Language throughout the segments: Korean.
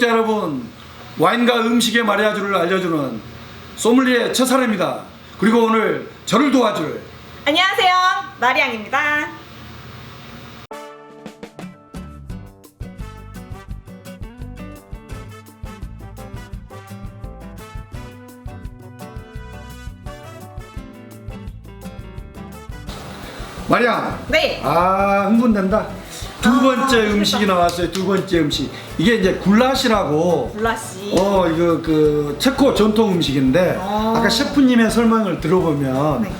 구독자 여러분 와인과 음식의 마리아주를 알려주는 소믈리에 최사람입니다 그리고 오늘 저를 도와줄 안녕하세요. 마리앙입니다. 마리아 네. 아 흥분된다 두 아, 번째. 음식이 나왔어요 두 번째 음식 이게 이제 굴라시라고 블라씨. 어 이거 그 체코 전통 음식인데 아. 아까 셰프님의 설명을 들어보면 네.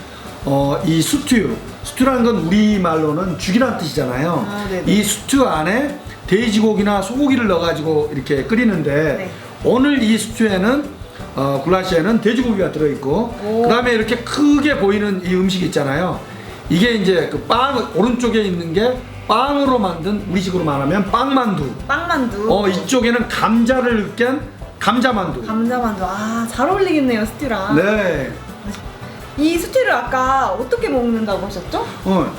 어이 스튜 스튜라는 건 우리 말로는 죽이란 뜻이잖아요. 아, 네네. 이 스튜 안에 돼지고기나 소고기를 넣어가지고 이렇게 끓이는데 네. 오늘 이 스튜에는 어, 굴라시에는 돼지고기가 들어있고 오. 그다음에 이렇게 크게 보이는 이 음식 있잖아요. 이게 이제 그 빵 오른쪽에 있는 게 빵으로 만든 우리식으로 말하면 빵만두. 빵만두. 어 이쪽에는 감자를 으깬 감자만두. 감자만두. 아, 잘 어울리겠네요, 스튜랑. 네. 이 스튜를 아까 어떻게 먹는다고 하셨죠? 어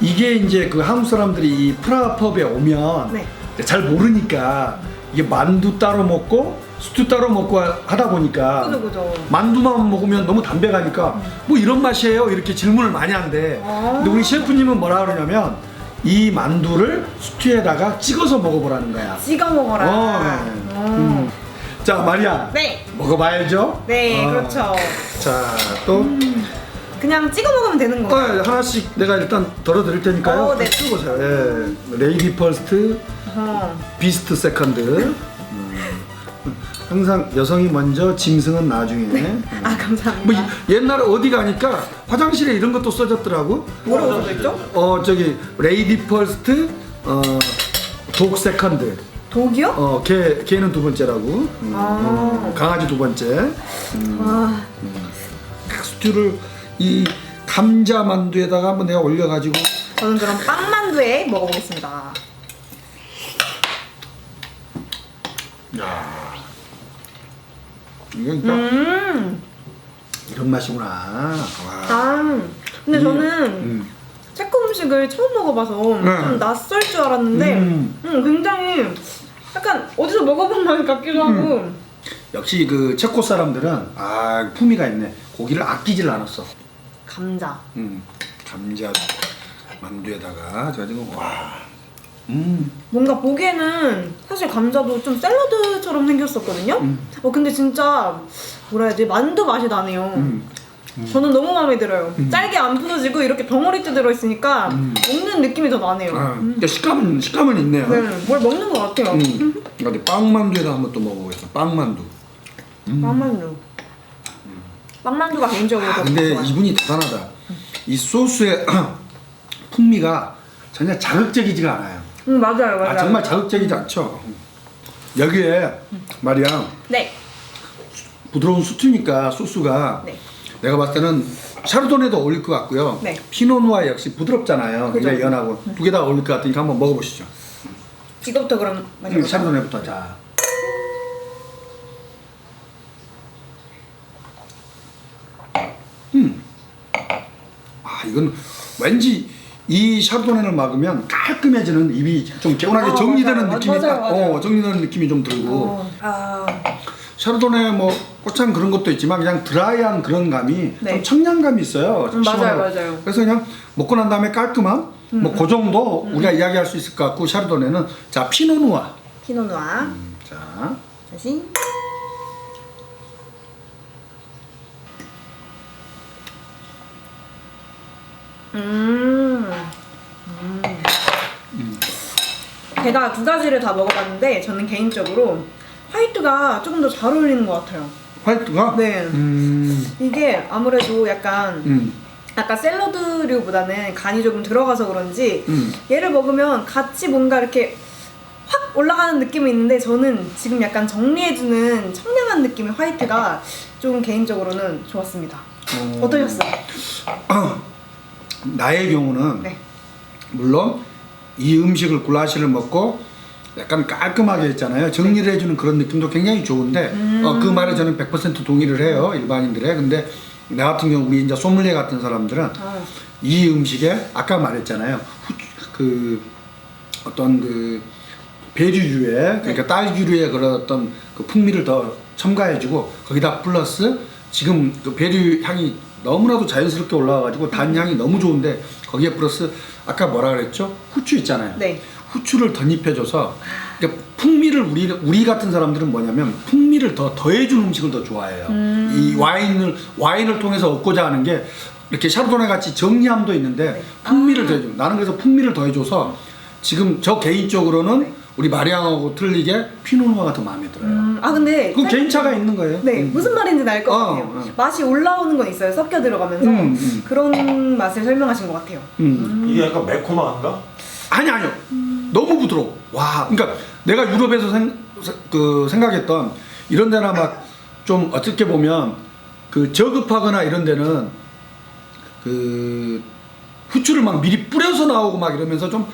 이게 이제 그 한국 사람들이 이 프라하펍에 오면 네. 잘 모르니까 이게 만두 따로 먹고 스튜 따로 먹고 하다 보니까 그죠, 그죠. 만두만 먹으면 너무 담백하니까 뭐 이런 맛이에요 이렇게 질문을 많이 한대. 아. 근데 우리 셰프님은 뭐라 그러냐면 이 만두를 스튜에다가 찍어서 먹어보라는 거야. 찍어 먹어라. 어, 네. 음. 자 마리아 네. 먹어봐야죠. 네, 어. 그렇죠. 자또 그냥 찍어 먹으면 되는 어, 거예요. 하나씩 내가 일단 덜어드릴 테니까요. 어, 네. 같이 보세요. 예. 레이디 퍼스트, 어. 비스트 세컨드. 음. 항상 여성이 먼저, 짐승은 나중에. 음. 아, 감사합니다. 뭐 이- 옛날에 어디 가니까 화장실에 이런 것도 써졌더라고. 뭐라고 써져있죠? 어 저기 레이디 퍼스트, 어, 독 세컨드. 독이요? 어, 걔 걔는 두 번째라고. 음, 아. 음, 강아지 두 번째. 아, 스튜를 이 감자 만두에다가 한번 내가 올려가지고. 저는 그럼 빵만두에 먹어보겠습니다. 야. 이건 딱 음. 이런 맛이구나. 와. 아, 근데 이- 저는 음. 체코 음식을 처음 먹어봐서 네. 좀 낯설 줄 알았는데 음. 음, 굉장히 약간 어디서 먹어본 맛 같기도 하고 음. 역시 그 체코 사람들은 아 품위가 있네. 고기를 아끼질 않았어. 감자 음. 감자 만두에다가 가지고 와. 음. 뭔가 보기에는 사실 감자도 좀 샐러드처럼 생겼었거든요 음. 어 근데 진짜 뭐라 해야 지 만두 맛이 나네요 음. 저는 너무 마음에 들어요 짧게 안 부서지고 이렇게 덩어리째 들어있으니까 음. 먹는 느낌이 더 나네요 아, 그러니까 식감은 식감은 있네요. 네, 뭘 먹는 것 같아요 음. 근데 빵만두에다 한번 또 먹어보겠어. 빵만두. 빵만두 빵만두가 개인적으로 아, 더 근데 좋아요 이분이 대단하다. 이 소스의 풍미가 전혀 자극적이지가 않아요. 음, 맞아요 맞아요 아 정말 자극적이지 않죠. 여기에 말이야 네 부드러운 수트니까 소스가 네. 내가 봤을 때는 샤르도네도 어울릴 것 같고요. 네. 피노누아 역시 부드럽잖아요. 그죠. 굉장히 연하고 두 개 다 어울릴 것 같으니까 한번 먹어보시죠. 이거부터 그럼 음, 볼까요? 샤르도네부터 자. 음. 아 이건 왠지 이 샤르도네를 막으면 깔끔해지는 입이 좀 개운하게 아, 정리되는 맞아요. 느낌이 맞아요, 딱, 맞아요. 어 정리되는 느낌이 좀 들고 어, 아 샤르도네 뭐 꽃향 그런 것도 있지만 그냥 드라이한 그런 감이 네. 좀 청량감이 있어요. 좀 음, 맞아요. 맞아요. 음, 그래서 그냥 먹고 난 다음에 깔끔함 뭐그 정도 우리가 이야기할 수 있을 것 같고 샤르도네는 자 피노누아 피노누아 자 다시 음. 제가 두 가지를 다 먹어봤는데 저는 개인적으로 화이트가 조금 더 잘 어울리는 것 같아요. 화이트가 네. 음, 이게 아무래도 약간 음, 아까 샐러드류보다는 간이 조금 들어가서 그런지 음. 얘를 먹으면 같이 뭔가 이렇게 확 올라가는 느낌이 있는데 저는 지금 약간 정리해주는 청량한 느낌의 화이트가 좀 개인적으로는 좋았습니다. 어. 어떠셨어요? 나의 경우는 네. 물론 이 음식을 굴라시를 먹고 약간 깔끔하게 했잖아요. 정리를 해주는 그런 느낌도 굉장히 좋은데 어, 그 말에 저는 100% 동의를 해요. 일반인들의. 근데 나 같은 경우 우리 이제 소믈리에 같은 사람들은 아, 이 음식에 아까 말했잖아요. 후, 그 어떤 그 베리류에 그러니까 딸기류의 그런 어떤 그 풍미를 더 첨가해주고 거기다 플러스 지금 그 베리 향이 너무나도 자연스럽게 올라와가지고 단 향이 너무 좋은데 거기에 플러스 아까 뭐라 그랬죠? 후추 있잖아요. 네. 후추를 덧입혀줘서 그러니까 풍미를 우리 우리 같은 사람들은 뭐냐면 풍미를 더 더해준 음식을 더 좋아해요. 이 와인을 와인을 통해서 얻고자 하는 게 이렇게 샤르도네 같이 정리함도 있는데 풍미를 더해줘. 나는 그래서 풍미를 더해줘서 지금 저 개인적으로는 우리 마리앙하고 틀리게 피노누아가 더 마음에 들어요. 음, 아 근데 그 살짝- 개인차가 있는 거예요. 네 음. 무슨 말인지 알 것 어, 같아요. 어. 맛이 올라오는 건 있어요. 섞여 들어가면서 음, 음. 그런 맛을 설명하신 것 같아요. 음. 이게 약간 매콤한가? 아니 아니요. 너무 부드러워. 와, 그러니까 내가 유럽에서 생, 그 생각했던 이런 데나 막 좀 어떻게 보면 그 저급하거나 이런 데는 그 후추를 막 미리 뿌려서 나오고 막 이러면서 좀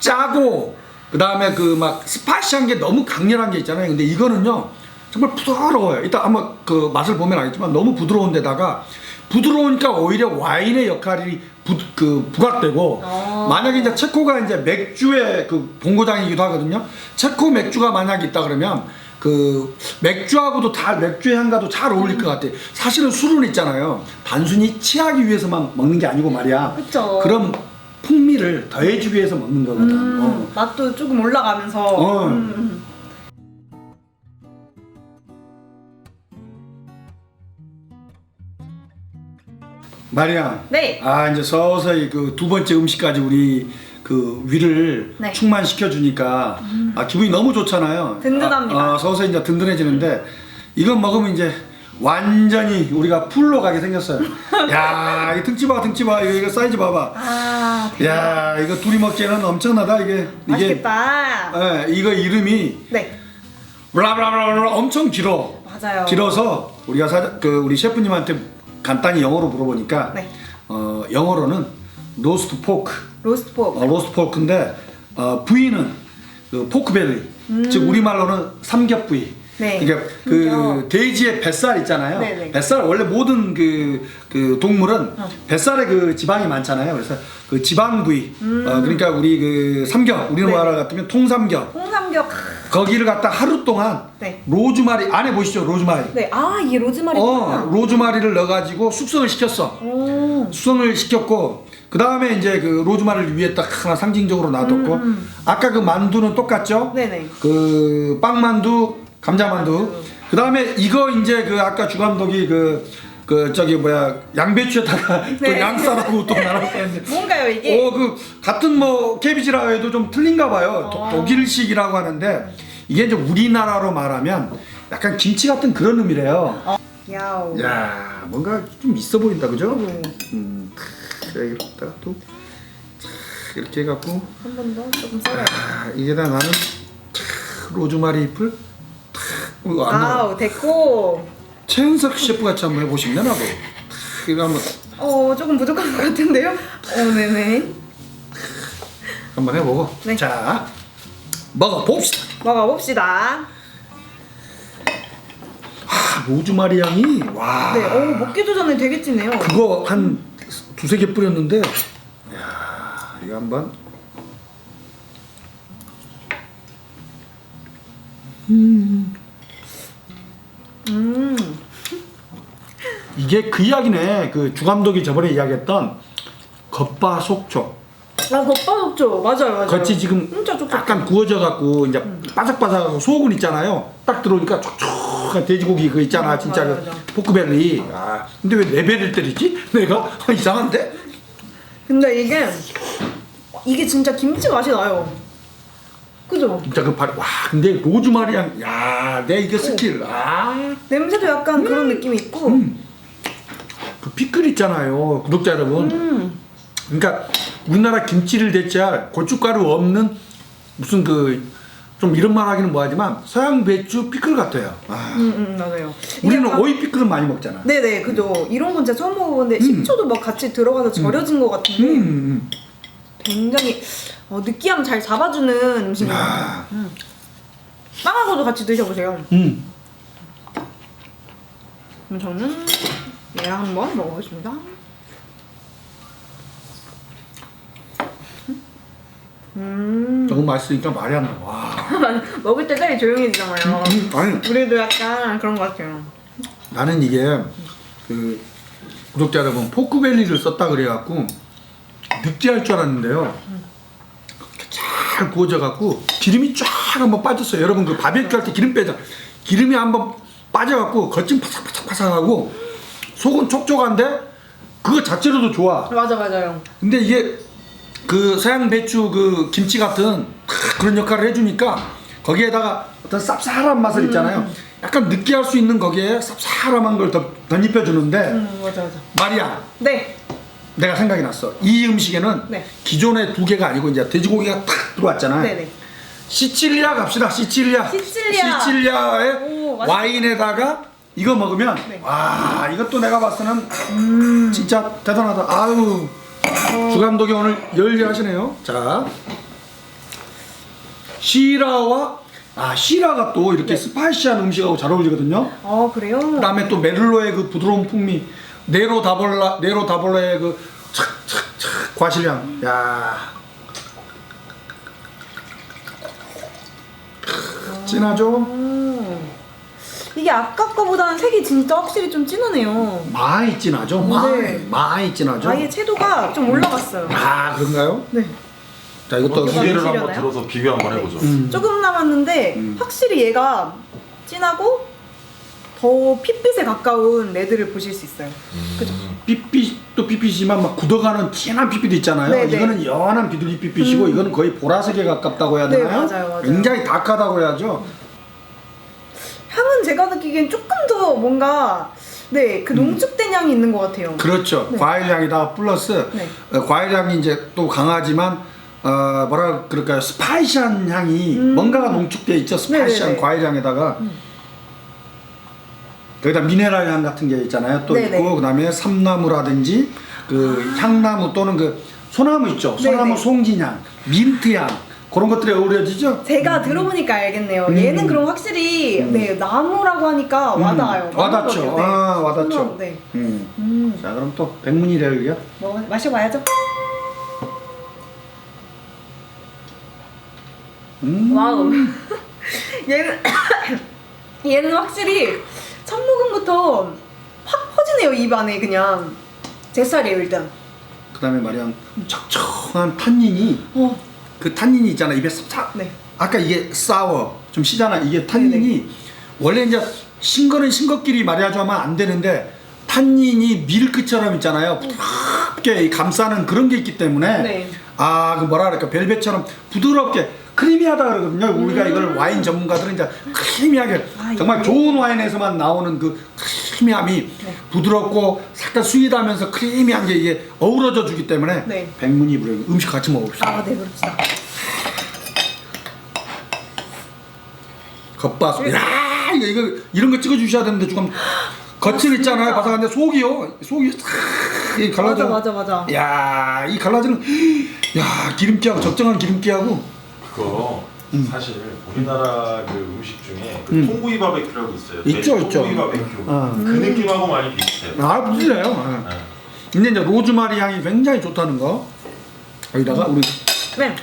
짜고 그 다음에 그 막 스파시한 게 너무 강렬한 게 있잖아요. 근데 이거는요 정말 부드러워요. 이따 아마 그 맛을 보면 알겠지만 너무 부드러운 데다가 부드러우니까 오히려 와인의 역할이 부, 그 부각되고 어. 만약에 이제 체코가 이제 맥주의 그 본고장이기도 하거든요. 체코 맥주가 만약에 있다 그러면 그 맥주하고도 다 맥주의 향과도 잘 어울릴 것 같아. 사실은 술은 있잖아요. 단순히 취하기 위해서만 먹는 게 아니고 말이야. 그쵸. 그럼 풍미를 더해주기 위해서 먹는 거거든. 음, 어. 맛도 조금 올라가면서 어. 음, 음. 마리아. 네. 아 이제 서서히 그 두 번째 음식까지 우리 그 위를 네. 음. 충만시켜 주니까 아 기분이 너무 좋잖아요. 든든합니다. 아, 아, 서서히 이제 든든해지는데 이건 먹으면 이제 완전히 우리가 풀로 가게 생겼어요. 야, 이 등치 봐, 등치 봐, 이거, 이거 사이즈 봐봐. 아 야, 이거 둘이 먹기에는 엄청나다 이게. 맛있겠다. 이게, 예, 이거 이름이 네 블라블라블라 엄청 길어. 맞아요. 길어서 우리가 사, 그 우리 셰프님한테 간단히 영어로 물어보니까 네. 어, 영어로는 로스트 포크, 로스트 포크. 어, 로스트 포크인데 어, 부위는 그 포크 벨리, 즉 우리 말로는 삼겹 부위. 음. 네. 그러니까 그 돼지의 뱃살 있잖아요. 네 네. 뱃살 원래 모든 그, 그 동물은 어. 뱃살에 그 지방이 많잖아요. 그래서 그 지방 부위, 어, 그러니까 우리 그 삼겹, 우리 음. 네. 말 같으면 통삼겹. 홍삼겹. 거기를 갖다 하루 동안 네. 로즈마리 안에 보시죠 로즈마리. 네. 아 이게 로즈마리. 어 로즈마리를 넣어가지고 숙성을 시켰어. 오. 숙성을 시켰고 그 다음에 이제 그 로즈마리를 위에 딱 하나 상징적으로 놔뒀고 음. 아까 그 만두는 똑같죠? 네네. 그 빵만두, 감자만두. 만두. 그 다음에 이거 이제 그 아까 주 감독이 그. 그 저기 뭐야 양배추에다가 또 네. 양쌀하고 또 나눠 했는데 뭔가요 이게? 어, 그 같은 뭐 케비지라 해도 좀 틀린가 봐요. 도- 어. 독일식이라고 하는데 이게 이제 우리나라로 말하면 약간 김치 같은 그런 의미래요. 야오. 야, 뭔가 좀 있어 보인다, 그죠? 음. 음, 그래 이렇다가 또 이렇게 해갖고 한 번 더 조금 썰어요. 아, 이게다 나는 탁, 로즈마리 잎을 탁, 이거 안 나와. 아우 됐고. 최은석 셰프 같이 한번 해보시면 탁, 이거 한번 어 조금 부족한 것 같은데요? 어 네네. 한번 해보고 네. 자 먹어 봅시다. 먹어봅시다. 아, 로즈마리 향이 와. 네. 어 먹기도 전에 되게 진해요. 그거 한 두세 개 뿌렸는데 야 이거 한번 음. 이게 그 이야기네 그 주감독이 저번에 이야기했던 겉바 속촉 아 겉바속죠. 맞아요 맞아요. 겉이 지금 진짜 촉촉. 약간 구워져 갖고 이제 바삭바삭하고 소고군 있잖아요 딱 들어오니까 촉촉한 돼지고기 그 있잖아 맞아, 진짜 맞아, 그 맞아. 포크벨리 아 근데 왜내 배를 때리지 내가 이상한데 근데 이게 이게 진짜 김치 맛이 나요. 그죠? 진짜 그와 근데 로즈마리 향 야 내 이게 스킬 아 냄새도 약간 그런 느낌이 있고. 그 피클 있잖아요 구독자 여러분 음. 그러니까 우리나라 김치를 대체할 고춧가루 없는 무슨 그 좀 이런 말 하기는 뭐하지만 서양 배추 피클 같아요 아, 음, 음 맞아요. 우리는 약간- 오이 피클은 많이 먹잖아 네네 그죠. 이런 건 진짜 처음 먹어보는데 식초도 막 같이 들어가서 절여진 것 같은데 음, 음. 굉장히 어, 느끼함 잘 잡아주는 음식이에요. 아, 빵하고도 같이 드셔보세요. 음. 그럼 저는 얘랑 한번 먹어보겠습니다. 음, 너무 맛있으니까 말이 안 나와 와. 먹을 때 되게 조용해지잖아요. 음, 아니 우리도 약간 그런 것 같아요. 나는 이게 그 구독자 여러분 포크벨리를 썼다 그래갖고 느끼할 줄 알았는데요. 잘 구워져갖고 기름이 쫙 한번 빠졌어요. 여러분 그 바베큐 할 때 기름 빼자. 기름이 한번 빠져갖고 겉은 바삭바삭바삭하고 속은 촉촉한데 그거 자체로도 좋아. 맞아 맞아요. 근데 이게 그 서양 배추 그 김치 같은 그런 역할을 해주니까 거기에다가 어떤 쌉쌀한 맛을 있잖아요. 약간 느끼할 수 있는 거기에 쌉쌀한 걸 더 덧입혀주는데 음 맞아 맞아. 마리아 네. 내가 생각이 났어. 이 음식에는 네. 기존의 두 개가 아니고 이제 돼지고기가 탁 들어왔잖아요. 네네. 시칠리아 갑시다. 시칠리아. 시칠리아. 시칠리아의 오. 와인에다가 이거 먹으면 네. 와 이것도 내가 봤을 때는 진짜 대단하다. 아유 주 감독이 오늘 열일하시네요. 자 시라와 아 시라가 또 이렇게 네. 스파이시한 음식하고 잘 어울리거든요. 아 그래요? 그다음에 또 메를로의 그 부드러운 풍미, 네로 다볼라 네로 다볼라의 그 착착착 과실향. 야. 진하죠? 음. 이게 아까 거보다는 색이 진짜 확실히 좀 진하네요. 많이 진하죠? 많이 네. 많이 진하죠? 아예 채도가 좀 올라갔어요. 아 그런가요? 네. 자 이것도 두 개를? 한번 들어서 비교 한번 해보죠. 음. 조금 남았는데 음. 확실히 얘가 진하고 더 핏빛에 가까운 레드를 보실 수 있어요. 그죠? 삐삐도 삐삐지만 막 굳어가는 진한 삐삐 있잖아요. 네, 네. 이거는 연한 비둘기 삐삐이고 이거는 거의 보라색에 가깝다고 해야 네, 되나요? 맞아요, 맞아요. 굉장히 다크하다고 해야죠. 향은 제가 느끼기엔 조금 더 뭔가 네 그 농축된 향이 있는 것 같아요. 음. 그렇죠. 네. 과일 향이다 플러스 네. 어, 과일 향이 이제 또 강하지만 어 뭐라 그럴까요? 스파이시한 향이 음. 뭔가가 농축돼 있죠. 스파이시한 네네네. 과일 향에다가 여기다 미네랄 향 같은 게 있잖아요. 또 네네. 있고 그다음에 삼나무라든지 그 향나무 또는 그 소나무 있죠. 소나무 네네. 송진향, 민트향 그런 것들이 어우러지죠. 제가 들어보니까 알겠네요. 음. 얘는 그럼 확실히 네 나무라고 하니까 음, 와닿아요. 와닿죠. 맞는 것 같아요. 네. 아, 와닿죠. 네. 음. 음. 자 그럼 또 백문이래요. 뭐 마셔봐야죠. 음. 와우. 얘는 얘는 확실히 첫 모금부터 확 퍼지네요 입 안에 그냥. 제 살이에요 일단. 그다음에 말이야 척척한 탄닌이 어, 그 탄닌이 있잖아 입에 싹 네. 아까 이게 싸워 좀 시잖아. 이게 탄닌이 원래 이제 싱거는 싱거끼리 말이야죠 하면 안 되는데 탄닌이 밀크처럼 있잖아요. 부드럽게 이 감싸는 그런 게 있기 때문에 네. 아그 뭐라 그럴까? 벨벳처럼 부드럽게 크리미하다 그러거든요 우리가 이걸 와인 전문가들은 이제 크리미하게 음. 아, 정말 이거? 좋은 와인에서만 나오는 그 크리미함이 네. 부드럽고 살짝 스윗하면서 크리미한 게 이게 어우러져 주기 때문에 네. 백문이 불여 음식 같이 먹어봅시다 아, 네, 그럽시다. 겉바속. 야 이거, 이거 이런 거 찍어 주셔야 되는데 지금 겉은 있잖아요 진짜. 바삭한데 속이요 속이 싹이 갈라져. 맞아, 맞아, 맞아. 야이 갈라지는 야 기름기하고 적정한 기름기하고 그거 음. 사실 우리나라 그 음식 중에 그 음. 통구이 바베큐라고 있어요. 있죠, 돼지 있죠. 통구이 바베큐. 어. 그 느낌하고 많이 비슷해요. 아 무지래요. 네. 근데 이제 로즈마리 향이 굉장히 좋다는 거 여기다가 우리 네.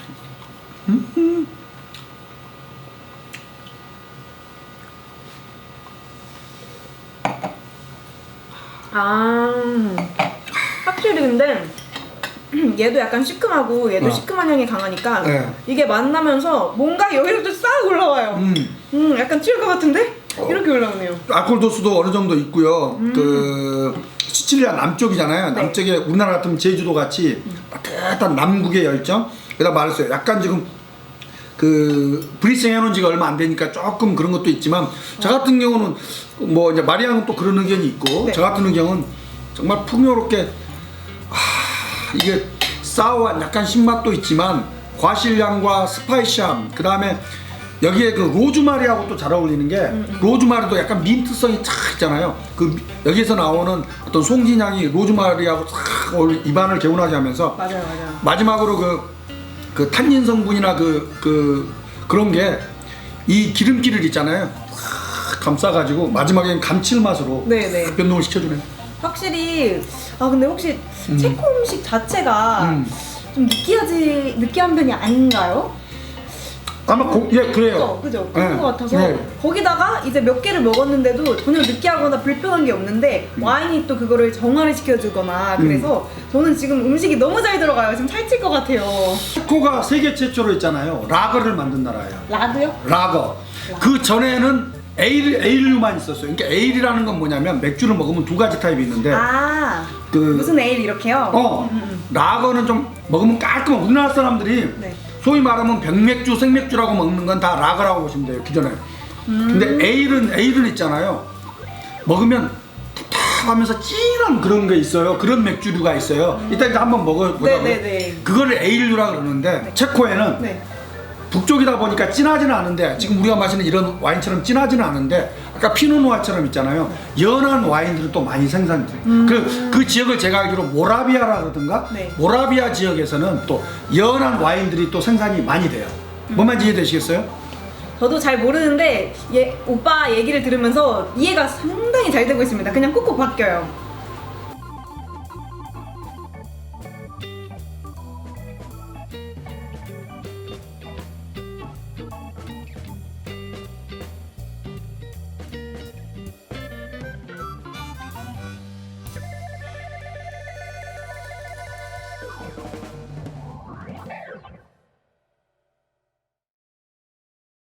아, 확실히 근데 얘도 약간 시큼하고 얘도 어. 시큼한 향이 강하니까 네. 이게 만나면서 뭔가 여기로부터 싹 올라와요. 음, 음, 약간 취할 것 같은데 이렇게 올라오네요. 알코올 도수도 어느 정도 있고요. 그 시칠리아 남쪽이잖아요. 네. 남쪽에 우리나라 같으면 제주도 같이 따뜻한 남국의 열정. 그다 말했어요. 약간 지금 그 브리싱 해놓은 지가 얼마 안 되니까 조금 그런 것도 있지만 저 같은 경우는 뭐 이제 마리아는 또 그런 의견이 있고 네. 저 같은 의견은 정말 풍요롭게 아 이게 싸워한 약간 신맛도 있지만 과실향과 스파이시함 그 다음에 여기에 그 로즈마리하고 또 잘 어울리는 게 로즈마리도 약간 민트성이 착 있잖아요. 그 미- 여기에서 나오는 어떤 송진향이 로즈마리하고 착 어울리- 입안을 개운하게 하면서 맞아요, 맞아요. 마지막으로 그, 그 탄닌 성분이나 그, 그, 그런 게 이 기름기를 있잖아요. 싹 감싸가지고 마지막엔 감칠맛으로 네, 네. 싹 변동을 시켜주네. 확실히 아 근데 혹시 체코 음식 자체가 음. 좀 느끼하지 느끼한 편이 아닌가요? 아마 고, 예 그래요. 그죠? 그죠? 네. 그런 것 같아서 네. 거기다가 이제 몇 개를 먹었는데도 전혀 느끼하거나 불편한 게 없는데 와인이 또 그거를 정화를 시켜주거나 음. 그래서 저는 지금 음식이 너무 잘 들어가요. 지금 살찔 것 같아요. 체코가 세계 최초로 있잖아요. 라거를 만든 나라예요. 라드요? 라거. 그 전에는 에일 에일류만 있었어요. 그러니까 에일이라는 건 뭐냐면 맥주를 먹으면 두 가지 타입이 있는데 아 그- 무슨 에일 이렇게요? 어 음, 음, 라거는 좀 먹으면 깔끔한 우리나라 사람들이 네. 소위 말하면 병맥주, 생맥주라고 먹는 건 다 라거라고 보시면 돼요 기존에. 음. 근데 에일은 에일은 있잖아요. 먹으면 탁하면서 진한 그런 게 있어요. 그런 맥주류가 있어요. 이따 이제 한번 먹어보자고요. 음. 네네네. 그거를 에일류라 그러는데 체코에는 네. 북쪽이다 보니까 진하지는 않은데 지금 우리가 마시는 이런 와인처럼 진하지는 않은데 아까 피노누아처럼 있잖아요 연한 와인들을 또 많이 생산돼요 그, 그 지역을 제가 알기로 모라비아라 그러던가 네. 모라비아 지역에서는 또 연한 와인들이 또 생산이 많이 돼요 뭔 말인지 이해되시겠어요? 저도 잘 모르는데 얘, 오빠 얘기를 들으면서 이해가 상당히 잘 되고 있습니다. 그냥 꾹꾹 바뀌어요.